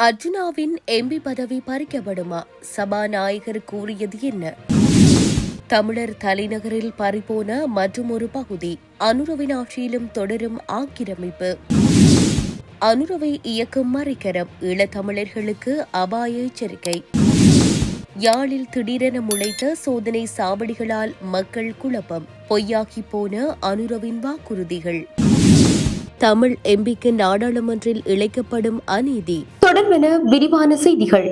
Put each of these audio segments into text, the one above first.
அர்ஜுனாவின் MP பதவி பறிக்கப்படுமா? சபாநாயகர் கூறியது என்ன? தமிழர் தலைநகரில் பறிபோன மற்றுமொரு பகுதி அனுரவின் ஆட்சியிலும் தொடரும் ஆக்கிரமிப்பு. அனுரவை இயக்கும் மறைக்கரம் ஈழத்தமிழர்களுக்கு அபாய எச்சரிக்கை. யாழில் திடீரென முளைத்த சோதனை சாவடிகளால் மக்கள் குழப்பம் பொய்யாகி போன அனுரவின் வாக்குறுதிகள். தமிழ் எம்பிக்கு நாடாளுமன்றில் இழைக்கப்படும் அநீதி. தொடர்பென விரிவான செய்திகள்.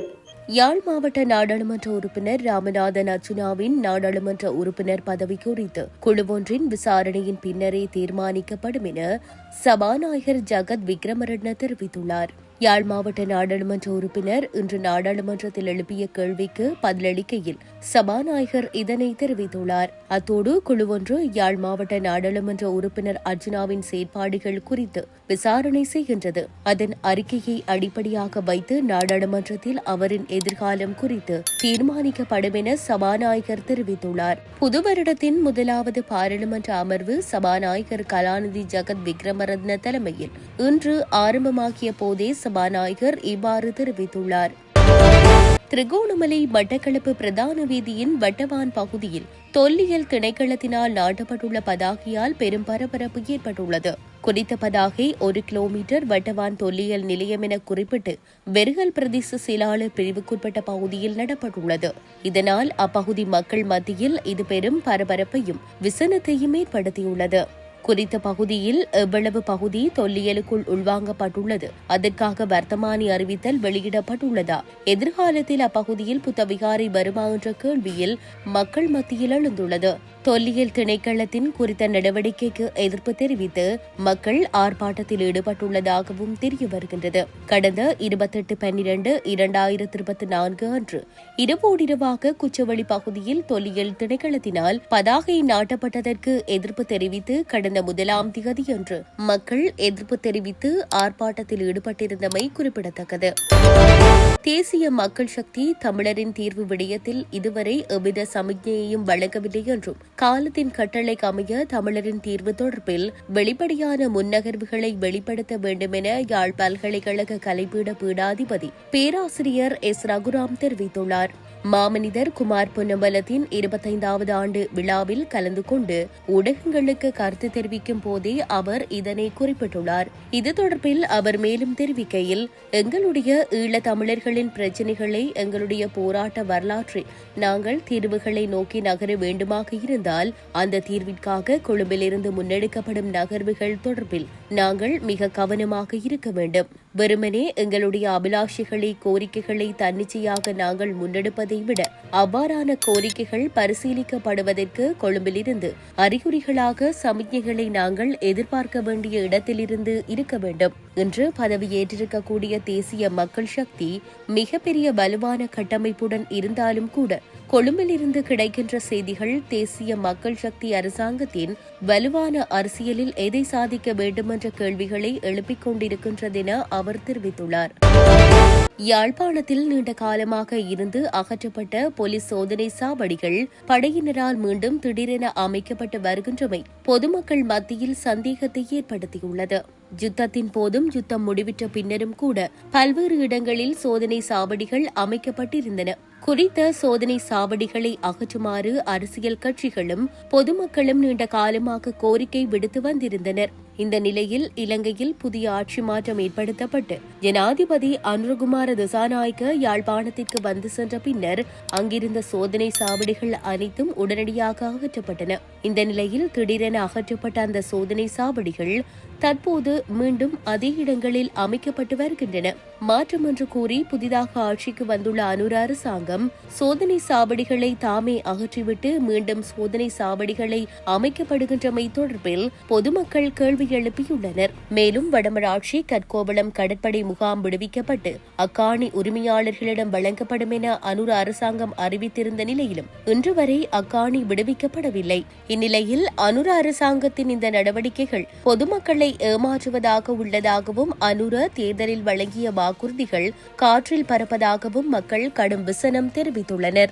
யாழ் மாவட்ட நாடாளுமன்ற உறுப்பினர் ராமநாதன் அர்ச்சுனாவின் நாடாளுமன்ற உறுப்பினர் பதவி குறித்து குழுவொன்றின் விசாரணையின் பின்னரே தீர்மானிக்கப்படும் என சபாநாயகர் ஜகத் விக்ரமரட்ன தெரிவித்துள்ளார். யாழ் மாவட்ட நாடாளுமன்ற உறுப்பினர் இன்று நாடாளுமன்றத்தில் எழுப்பிய கேள்விக்கு பதிலளிக்கையில் சபாநாயகர் இதனை தெரிவித்துள்ளார். அத்தோடு குழுவொன்று யாழ் மாவட்ட நாடாளுமன்ற உறுப்பினர் அர்ஜுனாவின் செயற்பாடுகள் குறித்து விசாரணை செய்கின்றது. அதன் அறிக்கையை அடிப்படையாக வைத்து நாடாளுமன்றத்தில் அவரின் எதிர்காலம் குறித்து தீர்மானிக்கப்படும் என சபாநாயகர் தெரிவித்துள்ளார். புது வருடத்தின் முதலாவது பாராளுமன்ற அமர்வு சபாநாயகர் கலாநிதி ஜகத் விக்ரமரத்ன தலைமையில் இன்று ஆரம்பமாகிய போதே சபாநாயகர் இவ்வாறு தெரிவித்துள்ளார். திரிகோணமலை மட்டக்களப்பு பிரதான வீதியின் வட்டவான் பகுதியில் தொல்லியல் திணைக்களத்தினால் நாட்டப்பட்டுள்ள பதாகையால் பெரும் பரபரப்பு ஏற்பட்டுள்ளது. குறித்த பதாகை ஒரு கிலோமீட்டர் வட்டவான் தொல்லியல் நிலையம் என குறிப்பிட்டு வெறுகல் பிரதேச செயலாளர் பிரிவுக்குட்பட்ட பகுதியில் நடப்பட்டுள்ளது. இதனால் அப்பகுதி மக்கள் மத்தியில் இது பெரும் பரபரப்பையும் விசனத்தையும் ஏற்படுத்தியுள்ளது. குறித்த பகுதியில் எவ்வளவு பகுதி தொல்லியலுக்குள் உள்வாங்கப்பட்டுள்ளது. அதற்காக வர்த்தமானி அறிவித்தல் வெளியிடப்பட்டுள்ளதா? எதிர்காலத்தில் அப்பகுதியில் புத்தவிகாரை வருமா என்ற கேள்வியில் மக்கள் மத்தியில் எழுந்துள்ளது. தொல்லியல் திணைக்களத்தின் குறித்த நடவடிக்கைக்கு எதிர்ப்பு தெரிவித்து மக்கள் ஆர்ப்பாட்டத்தில் ஈடுபட்டுள்ளதாகவும் தெரிய வருகின்றது. கடந்த இருபத்தெட்டு பன்னிரண்டு இரண்டாயிரத்தி இருபத்தி நான்கு அன்று இரவோடிரவாக குச்சவெளி பகுதியில் தொல்லியல் திணைக்களத்தினால் பதாகை நாட்டப்பட்டதற்கு எதிர்ப்பு தெரிவித்து கடந்த முதலாம் தேதியன்று மக்கள் எதிர்ப்பு தெரிவித்து ஆர்ப்பாட்டத்தில் ஈடுபட்டிருந்தமை குறிப்பிடத்தக்கது. தேசிய மக்கள் சக்தி தமிழரின் தீர்வு விடயத்தில் இதுவரை எவ்வித சமிக்ஞையையும் வழங்கவில்லை என்றும் காலத்தின் கட்டளைக்கு அமைய தமிழரின் தீர்வு தொடர்பில் வெளிப்படையான முன்னகர்வுகளை வெளிப்படுத்த வேண்டும் என யாழ் பல்கலைக்கழக கலைப்பீட பீடாதிபதி பேராசிரியர் எஸ். ரகுராம் தெரிவித்துள்ளார். மாமனிதர் குமார் பொன்னம்பலத்தின் இருபத்தைந்தாவது ஆண்டு விழாவில் கலந்து கொண்டு ஊடகங்களுக்கு கருத்து தெரிவிக்கும் போதே அவர் இதனை குறிப்பிட்டுள்ளார். இது தொடர்பில் அவர் மேலும் தெரிவிக்கையில் எங்களுடைய ஈழ தமிழர்களின் பிரச்சினைகளை எங்களுடைய போராட்ட வரலாற்றில் நாங்கள் தீர்வுகளை நோக்கி நகர வேண்டுமாக இருந்தால் அந்த தீர்விற்காக கொழும்பிலிருந்து முன்னெடுக்கப்படும் நகர்வுகள் தொடர்பில் நாங்கள் மிக கவனமாக இருக்க வேண்டும். வெறுமனே எங்களுடைய அபிலாஷைகளை கோரிக்கைகளை தன்னிச்சையாக நாங்கள் முன்னெடுப்பதை விட அவ்வாறான கோரிக்கைகள் பரிசீலிக்கப்படுவதற்கு கொழும்பிலிருந்து அறிகுறிகளாக சமிக்ஞைகளை நாங்கள் எதிர்பார்க்க வேண்டிய இடத்திலிருந்து இருக்க வேண்டும். என்று பதவியேற்றிருக்கக்கூடிய தேசிய மக்கள் சக்தி மிகப்பெரிய வலுவான கட்டமைப்புடன் இருந்தாலும் கூட கொழும்பிலிருந்து கிடைக்கின்ற செய்திகள் தேசிய மக்கள் சக்தி அரசாங்கத்தின் வலுவான அரசியலில் எதை சாதிக்க வேண்டுமென்ற கேள்விகளை எழுப்பிக் கொண்டிருக்கின்றதென அவர் தெரிவித்துள்ளார். யாழ்ப்பாணத்தில் நீண்ட காலமாக இருந்து அகற்றப்பட்ட போலீஸ் சோதனை சாவடிகள் படையினரால் மீண்டும் திடீரென அமைக்கப்பட்டு வருகின்றமை பொதுமக்கள் மத்தியில் சந்தேகத்தை ஏற்படுத்தியுள்ளது. யுத்தத்தின் போதும் யுத்தம் முடிவிட்ட பின்னரும் கூட பல்வேறு இடங்களில் சோதனை சாவடிகள் அமைக்கப்பட்டிருந்தன. குறித்த சோதனை சாவடிகளை அகற்றுமாறு அரசியல் கட்சிகளும் பொதுமக்களும் நீண்ட காலமாக கோரிக்கை விடுத்து வந்திருந்தனர். இந்த நிலையில் இலங்கையில் புதிய ஆட்சி மாற்றம் ஏற்படுத்தப்பட்டு ஜனாதிபதி அனுரகுமார திசாநாயக்க யாழ்ப்பாணத்திற்கு வந்து சென்ற பின்னர் அங்கிருந்த சோதனை சாவடிகள் அனைத்தும் உடனடியாக அகற்றப்பட்டன. இந்த நிலையில் திடீரென அகற்றப்பட்ட அந்த சோதனை சாவடிகள் தற்போது மீண்டும் அதே இடங்களில் அமைக்கப்பட்டு வருகின்றன. மாற்றம் என்று கூறி புதிதாக ஆட்சிக்கு வந்துள்ள அனுர அரசாங்கம் சோதனை சாவடிகளை தாமே அகற்றிவிட்டு மீண்டும் சோதனை சாவடிகளை அமைக்கப்படுகின்றமை தொடர்பில் பொதுமக்கள் கேள்வி எழுப்பியுள்ளனர். மேலும் வடமராட்சி கற்கோவளம் கடற்படை முகாம் விடுவிக்கப்பட்டு அக்காணி உரிமையாளர்களிடம் வழங்கப்படும் என அனுர அரசாங்கம் அறிவித்திருந்த நிலையிலும் இன்று வரை அக்காணி விடுவிக்கப்படவில்லை. இந்நிலையில் அனுர அரசாங்கத்தின் இந்த நடவடிக்கைகள் பொதுமக்களை ஏமாற்றுவதாக உள்ளதாகவும் அனுர தேர்தலில் வழங்கிய வாக்குறுதிகள் காற்றில் பறப்பதாகவும் மக்கள் கடும் விசனம் தெரிவித்துள்ளனர்.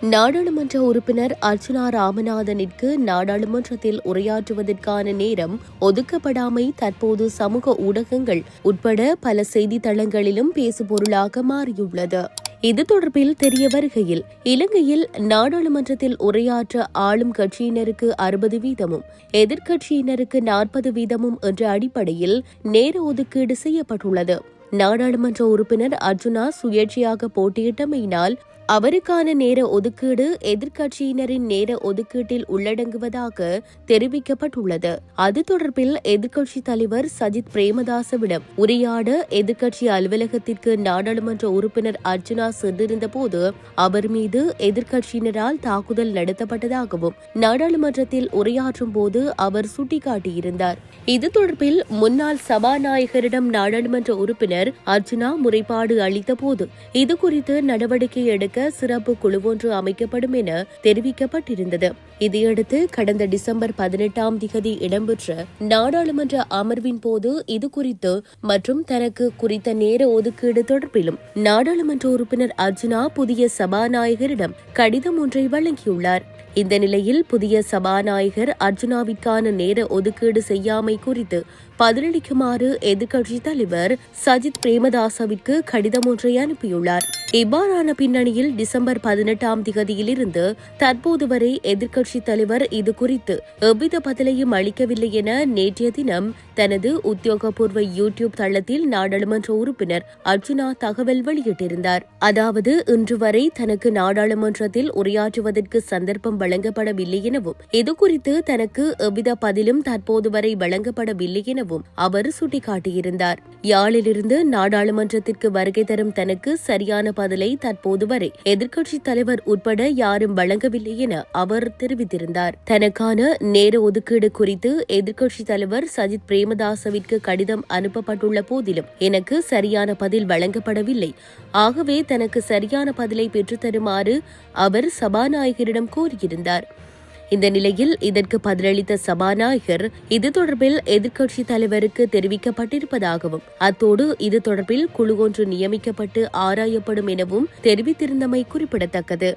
நாடாளுமன்ற உறுப்பினர் அர்ச்சனா ராமநாதனிற்கு நாடாளுமன்றத்தில் உரையாற்றுவதற்கான நேரம் ஒதுக்கப்படாமை தற்போது சமூக ஊடகங்கள் உட்பட பல செய்தித்தளங்களிலும் பேசுபொருளாக மாறியுள்ளது. இது தொடர்பில் தெரிய வருகையில் இலங்கையில் நாடாளுமன்றத்தில் உரையாற்ற ஆளும் கட்சியினருக்கு அறுபது வீதமும் எதிர்க்கட்சியினருக்கு நாற்பது வீதமும் என்ற அடிப்படையில் நேர ஒதுக்கீடு செய்யப்பட்டுள்ளது. நாடாளுமன்ற உறுப்பினர் அர்ஜுனா சுயேட்சையாக போட்டியிட்டமையினால் அவருக்கான நேர ஒதுக்கீடு எதிர்க்கட்சியினரின் நேர ஒதுக்கீட்டில் உள்ளடங்குவதாக தெரிவிக்கப்பட்டுள்ளது. அது தொடர்பில் எதிர்க்கட்சி தலைவர் சஜித் பிரேமதாசவிடம் உரையாட எதிர்க்கட்சி அலுவலகத்திற்கு நாடாளுமன்ற உறுப்பினர் அர்ஜுனா சென்றிருந்த போது அவர் மீது எதிர்க்கட்சியினரால் தாக்குதல் நடத்தப்பட்டதாகவும் நாடாளுமன்றத்தில் உரையாற்றும் போது அவர் சுட்டிக்காட்டியிருந்தார். இது தொடர்பில் முன்னாள் சபாநாயகரிடம் நாடாளுமன்ற உறுப்பினர் அர்ஜுனா முறைப்பாடு அளித்த போது இதுகுறித்து நடவடிக்கை எடுக்க விசாரிக்க சிறப்பு குழு ஒன்று அமைக்கப்படும் என தெரிவிக்கப்பட்டிருந்தது. இதையடுத்து கடந்த டிசம்பர் பதினெட்டாம் திகதி இடம்பெற்ற நாடாளுமன்ற அமர்வின் போது இது குறித்து மற்றும் தனக்கு குறித்த நேர ஒதுக்கீடு தொடர்பிலும் நாடாளுமன்ற உறுப்பினர் அர்ஜுனா புதிய சபாநாயகரிடம் கடிதம் ஒன்றை வழங்கியுள்ளார். இந்த நிலையில் புதிய சபாநாயகர் அர்ஜுனாவிற்கான நேர ஒதுக்கீடு செய்யாமை குறித்து பதிலளிக்குமாறு எதிர்க்கட்சித் தலைவர் சஜித் பிரேமதாசவிற்கு கடிதம் ஒன்றை அனுப்பியுள்ளார். இவ்வாறான பின்னணியில் டிசம்பர் பதினெட்டாம் திகதியிலிருந்து தற்போது வரை எதிர்க்கட்சித் தலைவர் இது குறித்து எவ்வித பதிலையும் அளிக்கவில்லை என நேற்றைய தினம் தனது உத்தியோகபூர்வ யூடியூப் தளத்தில் நாடாளுமன்ற உறுப்பினர் அர்ஜுனா தகவல் வெளியிட்டிருந்தார். அதாவது இன்று வரை தனக்கு நாடாளுமன்றத்தில் உரையாற்றுவதற்கு சந்தர்ப்பம் வழங்கப்படவில்லை எனவும் இதுகுறித்து தனக்கு எவ்வித பதிலும் தற்போது வரை வழங்கப்படவில்லை எனவும் அவர் சுட்டிக்காட்டியிருந்தார். யாழிலிருந்து நாடாளுமன்றத்திற்கு வருகை தரும் தனக்கு சரியான பதிலை தற்போது வரை எதிர்க்கட்சித் தலைவர் உட்பட யாரும் வழங்கவில்லை என அவர் தெரிவித்திருந்தார். தனக்கான நேர ஒதுக்கீடு குறித்து எதிர்க்கட்சித் தலைவர் சஜித் பிரேமதாசவிற்கு கடிதம் அனுப்பப்பட்டுள்ள போதிலும் எனக்கு சரியான பதில் வழங்கப்படவில்லை. ஆகவே தனக்கு சரியான பதிலை பெற்றுத்தருமாறு அவர் சபாநாயகரிடம் கோரியிருந்தார். இந்த நிலையில் இதற்கு பதிலளித்த சபாநாயகர் இது தொடர்பில் எதிர்க்கட்சித் தலைவருக்கு தெரிவிக்கப்பட்டிருப்பதாகவும் அத்தோடு இது தொடர்பில் குழு ஒன்று நியமிக்கப்பட்டு ஆராயப்படும் எனவும் தெரிவித்திருந்தமை குறிப்பிடத்தக்கது.